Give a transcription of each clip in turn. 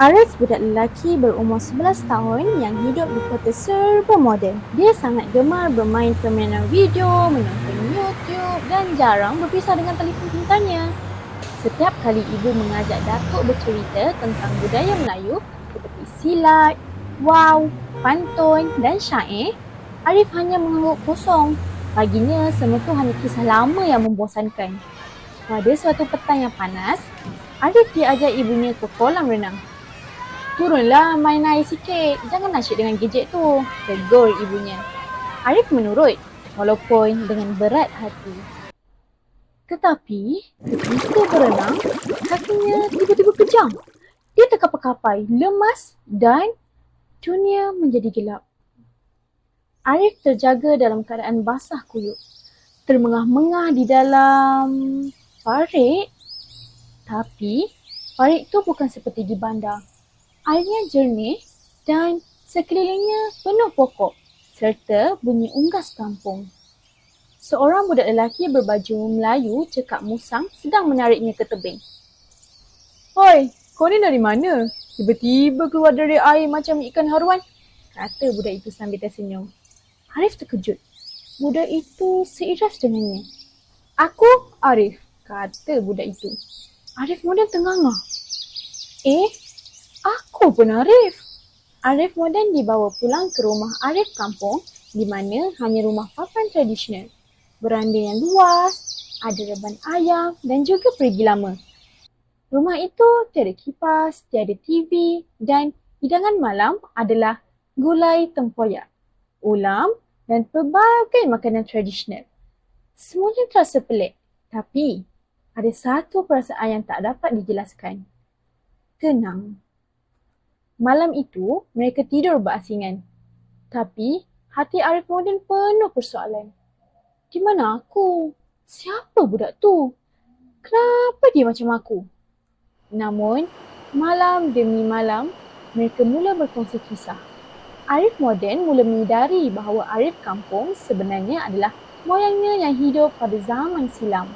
Arif budak lelaki berumur 11 tahun yang hidup di kota serba moden. Dia sangat gemar bermain permainan video, menonton YouTube dan jarang berpisah dengan telefon pintarnya. Setiap kali ibu mengajak Datuk bercerita tentang budaya Melayu seperti silat, wow, pantun dan syair, Arif hanya mengangguk kosong. Baginya semua itu hanya kisah lama yang membosankan. Pada suatu petang yang panas, Arif diajak ibunya ke kolam renang. Turunlah main air sikit, jangan asyik dengan gadget tu, tegur ibunya. Arif menurut walaupun dengan berat hati. Tetapi ketika berenang, kakinya tiba-tiba kejang. Dia terkapai-kapai, lemas dan dunia menjadi gelap. Arif terjaga dalam keadaan basah kuyup. Termengah-mengah di dalam parit. Tapi parit itu bukan seperti di bandar. Airnya jernih dan sekelilingnya penuh pokok serta bunyi unggas kampung. Seorang budak lelaki berbaju Melayu cekak musang sedang menariknya ke tebing. Hoi, kau ni dari mana? Tiba-tiba keluar dari air macam ikan haruan. Kata budak itu sambil tersenyum. Arif terkejut. Budak itu seiras dengannya. Aku Arif, kata budak itu. Arif kemudian tengah-ngah. Eh, aku pun Arif. Arif Moden dibawa pulang ke rumah Arif kampung di mana hanya rumah papan tradisional. Beranda yang luas, ada reban ayam dan juga perigi lama. Rumah itu tiada kipas, tiada TV dan hidangan malam adalah gulai tempoyak, ulam dan pelbagai makanan tradisional. Semuanya terasa pelik tapi ada satu perasaan yang tak dapat dijelaskan. Tenang. Malam itu mereka tidur berasingan. Tapi hati Arif Modin penuh persoalan. Di mana aku? Siapa budak tu? Kenapa dia macam aku? Namun, malam demi malam, mereka mula berkongsi kisah. Arif moden mula menyedari bahawa Arif kampung sebenarnya adalah moyangnya yang hidup pada zaman silam.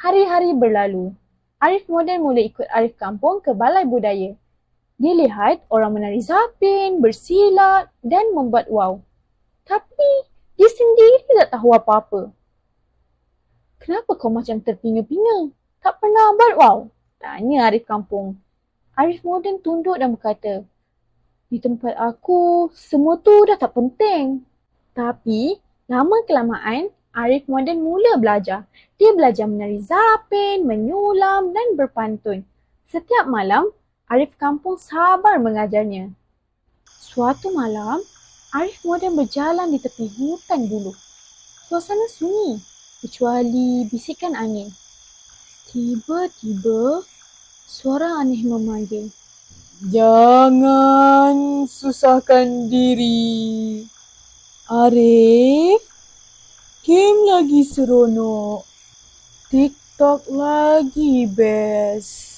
Hari-hari berlalu. Arif moden mula ikut Arif kampung ke balai budaya. Dia lihat orang menari zapin, bersilat dan membuat wow. Tapi dia sendiri tak tahu apa-apa. Kenapa kau macam terpinga-pinga? Tak pernah buat wow? Tanya Arif kampung. Arif moden tunduk dan berkata, di tempat aku, semua tu dah tak penting. Tapi, lama kelamaan, Arif moden mula belajar. Dia belajar menari zapin, menyulam dan berpantun. Setiap malam, Arif kampung sabar mengajarnya. Suatu malam, Arif kemudian berjalan di tepi hutan bulu. Suasana sunyi kecuali bisikan angin. Tiba-tiba suara aneh memanggil. Jangan susahkan diri. Arif, game lagi seronok. TikTok lagi best.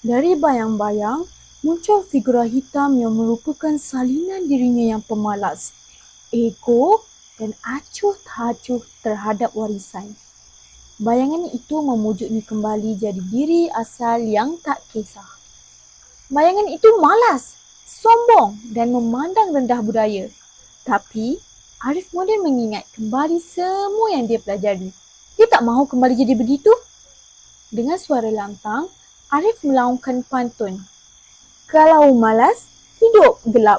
Dari bayang-bayang, muncul figura hitam yang merupakan salinan dirinya yang pemalas, ego dan acuh tacuh terhadap warisan. Bayangan itu memujuknya kembali jadi diri asal yang tak kisah. Bayangan itu malas, sombong dan memandang rendah budaya. Tapi Arif kemudian mengingat kembali semua yang dia pelajari. Dia tak mahu kembali jadi begitu. Dengan suara lantang, Arif melaungkan pantun kalau malas, hidup gelap.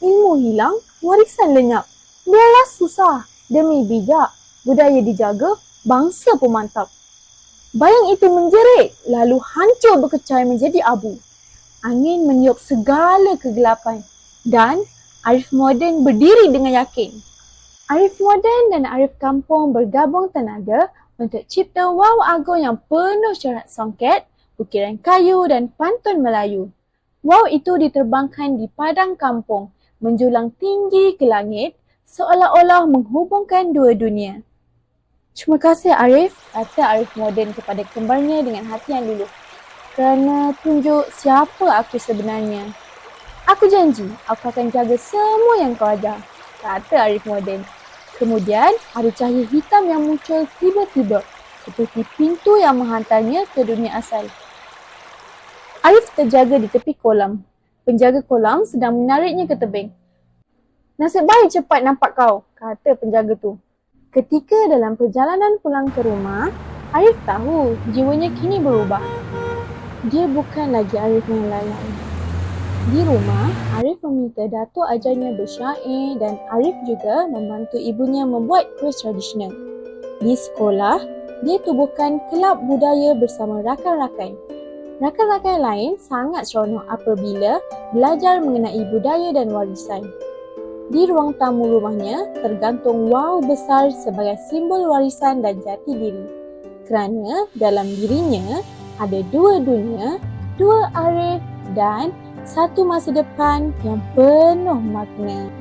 Ilmu hilang, warisan lenyap. Biarlah susah demi bijak. Budaya dijaga, bangsa pun mantap. Bayang itu menjerit, lalu hancur berkecai menjadi abu. Angin meniup segala kegelapan. Dan Arif Moden berdiri dengan yakin. Arif Moden dan Arif Kampung bergabung tenaga untuk cipta wow agung yang penuh corak songket, ukiran kayu dan pantun Melayu. Wow itu diterbangkan di padang kampung, menjulang tinggi ke langit seolah-olah menghubungkan dua dunia. Terima kasih Arif, kata Arif Moden kepada kembarnya dengan hati yang luluh. Kerana tunjuk siapa aku sebenarnya. Aku janji, aku akan jaga semua yang kau ajar, kata Arif Moden. Kemudian, ada cahaya hitam yang muncul tiba-tiba seperti pintu yang menghantarnya ke dunia asal. Arif terjaga di tepi kolam. Penjaga kolam sedang menariknya ke tebing. Nasib baik cepat nampak kau, kata penjaga tu. Ketika dalam perjalanan pulang ke rumah, Arif tahu jiwanya kini berubah. Dia bukan lagi Arif yang lain. Di rumah, Arif meminta datuk ajarnya bersyair dan Arif juga membantu ibunya membuat kuis tradisional. Di sekolah, dia tubuhkan kelab budaya bersama rakan-rakan. Rakan-rakan lain sangat seronok apabila belajar mengenai budaya dan warisan. Di ruang tamu rumahnya tergantung wow besar sebagai simbol warisan dan jati diri. Kerana dalam dirinya ada dua dunia, dua arif dan satu masa depan yang penuh makna.